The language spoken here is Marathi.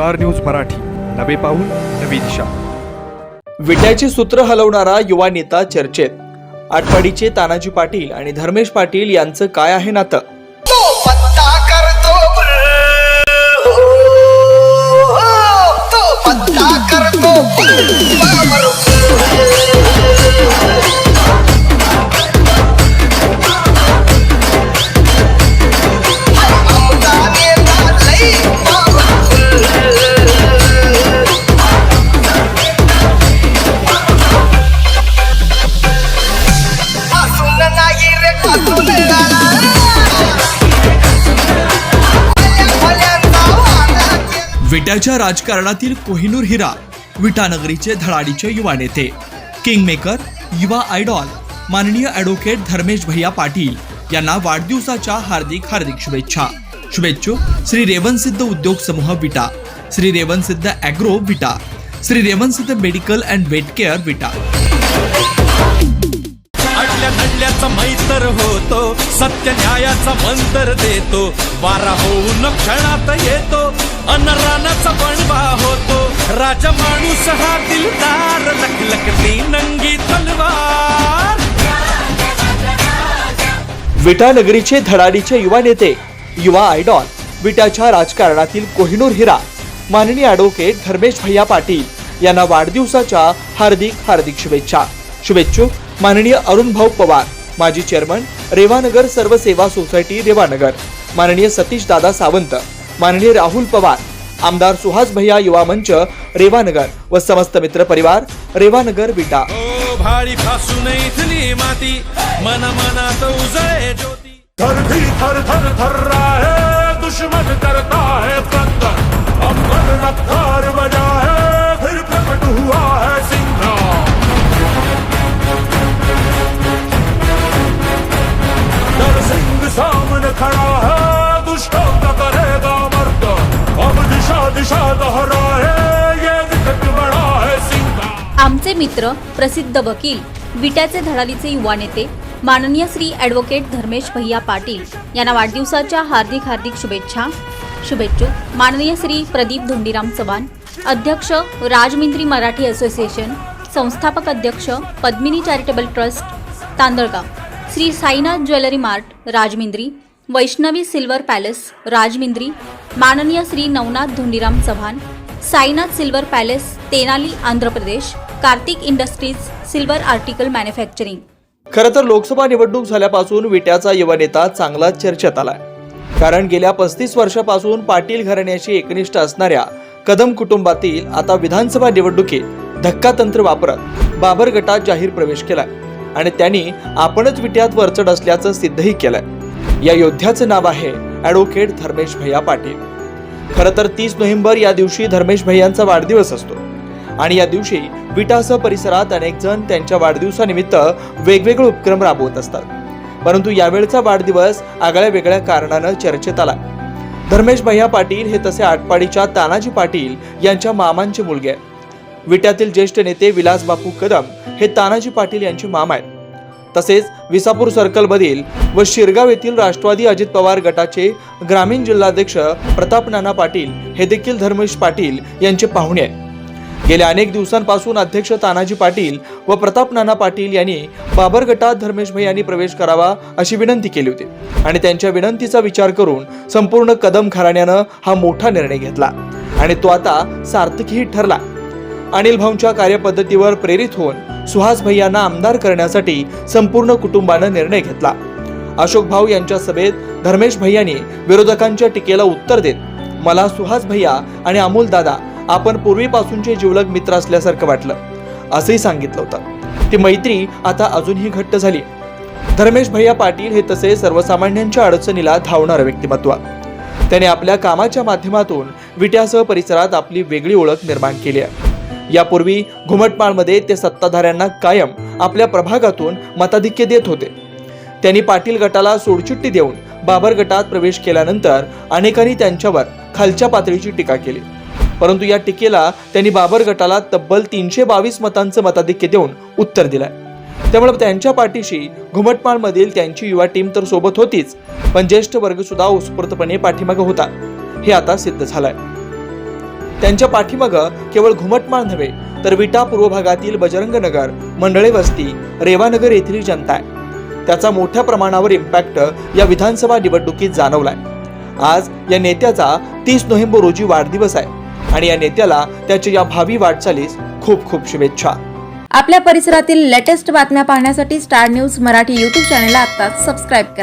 Star news Marathi. नवे पाऊल नवी दिशा. विट्याचे सूत्र हलवणारा युवा नेता चर्चेत. आटपाडीचे तानाजी पाटील आणि धर्मेश पाटील यांचं काय आहे नातं? तो विट्याच्या राजकारणातील कोहिनूर हिरा विटानगरीचे धडाडीचे युवा नेते. किंगमेकर युवा आयडॉल माननीय ॲडव्होकेट धर्मेश भैया पाटील यांना वाढदिवसाच्या हार्दिक हार्दिक शुभेच्छा. शुभेच्छुक श्री रेवनसिद्ध उद्योग समूह Vita Shri Revansiddh agro Vita Shri Revansiddh medical and vet care Vita. अडल्या नडल्याचा होतो सत्य न्यायाचा मंतर देतो. वारा होऊन क्षणात येतो अनरानाचा बणवा होतो. राजा माणूस हा दिलदार लखलखती नंगी तलवार. विटा नगरीचे धडाडीचे युवा नेते युवा आयडॉल विटाच्या राजकारणातील कोहिनूर हिरा माननीय ॲडव्होकेट धर्मेश भैया पाटील यांना वाढदिवसाच्या हार्दिक हार्दिक शुभेच्छा. शुभेच्छुक माननीय अरुण भाऊ पवार माजी चेअरमन रेवानगर सर्व सेवा सोसायटी रेवानगर. माननीय सतीश दादा सावंत माननीय राहुल पवार आमदार सुहास भैया युवा मंच रेवानगर व समस्त मित्र परिवार रेवानगर विटा. भारी फासून इथली माती मन मनात उजळे ज्योती. थर थर थर रहा है दुश्मन करता है दिशा दोहरा है बड़ा है आमचे मित्र प्रसिद्ध वकील विट्याचे धडाडीचे युवा नेते माननीय श्री ॲडव्होकेट धर्मेश भैया पाटील यांना वाढदिवसाच्या हार्दिक हार्दिक शुभेच्छा. शुभेच्छुक माननीय श्री प्रदीप धोंडीराम चव्हाण अध्यक्ष राजमिंद्री मराठी असोसिएशन संस्थापक अध्यक्ष Padmini charitable trust Tandalgaon. Shri Sainath jewellery mart Rajahmundry Vaishnavi silver palace Rajahmundry माननीय Shri Navnath Dhondiram Chavan Sainath silver palace Tenali Andhra Pradesh Kartik industries silver article manufacturing. खरं तर लोकसभा निवडणूक झाल्यापासून विट्याचा युवा नेता चांगलाच चर्चेत आलाय. कारण गेल्या पस्तीस वर्षापासून पाटील घराण्याशी एकनिष्ठ असणाऱ्या कदम कुटुंबातील आता विधानसभा निवडणुकीत धक्कातंत्र वापरत बाबर गटात जाहीर प्रवेश केलाय. आणि त्यांनी आपणच विट्यात वरचढ असल्याचं सिद्धही केलंय. या योद्ध्याचं नाव आहे ॲडव्होकेट धर्मेश भैया पाटील. खरं तर तीस नोव्हेंबर या दिवशी धर्मेश भैयांचा वाढदिवस असतो. आणि या दिवशी विटासह परिसरात अनेक जण त्यांच्या वाढदिवसानिमित्त वेगवेगळे उपक्रम राबवत असतात. परंतु यावेळचा वाढदिवस आगळ्या वेगळ्या कारणानं चर्चेत आला. धर्मेश भैया पाटील हे तसे आटपाडीच्या तानाजी पाटील यांच्या मामांचे मुलगे आहेत. विट्यातील ज्येष्ठ नेते विलास बापू कदम हे तानाजी पाटील यांचे मामा आहेत. तसेच विसापूर सर्कलमधील व शिरगाव येथील राष्ट्रवादी अजित पवार गटाचे ग्रामीण जिल्हाध्यक्ष प्रताप नाना पाटील हे देखील धर्मेश पाटील यांचे पाहुणे आहेत. गेल्या अनेक दिवसांपासून अध्यक्ष तानाजी पाटील व प्रताप नाना पाटील यांनी बाबर गटात धर्मेश भाई यांनी प्रवेश करावा अशी विनंती केली होती आणि त्यांच्या विनंतीचा विचार करून संपूर्ण कदम घराण्यानं हा मोठा निर्णय घेतला. आणि तो आता सार्थकीही ठरला. अनिल भाऊंच्या कार्यपद्धतीवर प्रेरित होऊन सुहास भैयांना आमदार करण्यासाठी संपूर्ण कुटुंबानं निर्णय घेतला. अशोक भाऊ यांच्या सभेत धर्मेश भैयांनी विरोधकांच्या टीकेला उत्तर देत मला सुहास भैया आणि अमोल दादा आपण पूर्वीपासूनचे जिवलग मित्र असल्यासारखं वाटलं असंही सांगितलं होतं. ती मैत्री आता अजूनही घट्ट झाली. धर्मेश भैया पाटील हे तसे सर्वसामान्यांच्या अडचणीला धावणारं व्यक्तिमत्व. त्याने आपल्या कामाच्या माध्यमातून विट्यासह परिसरात आपली वेगळी ओळख निर्माण केली आहे. यापूर्वी घुमटमाळमध्ये ते सत्ताधाऱ्यांना कायम आपल्या प्रभागातून मताधिक्य देत होते. त्यांनी पाटील गटाला सोडचिट्टी देऊन बाबर गटात प्रवेश केल्यानंतर अनेकांनी त्यांच्यावर खालच्या पातळीची टीका केली. परंतु या टीकेला त्यांनी बाबर गटाला तब्बल तीनशे बावीस मतांचं मताधिक्य देऊन उत्तर दिलंय. त्यामुळे त्यांच्या पाठीशी घुमटमाळमधील त्यांची युवा टीम तर सोबत होतीच पण ज्येष्ठ वर्ग सुद्धा उत्स्फूर्तपणे पाठीमागे होता. हे आता सिद्ध झालंय. त्यांच्या पाठीमागं केवळ घुमटमाळ नव्हे तर विटा पूर्व भागातील बजरंग नगर मंडळे वस्ती रेवानगर येथील जनता आहे. त्याचा मोठ्या प्रमाणावर इम्पॅक्ट या विधानसभा निवडणुकीत जाणवलाय. आज या नेत्याचा तीस नोव्हेंबर रोजी वाढदिवस आहे आणि या नेत्याला त्याच्या या भावी वाटचालीस खूप खूप शुभेच्छा. आपल्या परिसरातील लेटेस्ट बातम्या पाहण्यासाठी स्टार न्यूज मराठी यूट्यूब चॅनलला आत्ताच सबस्क्राईब करा.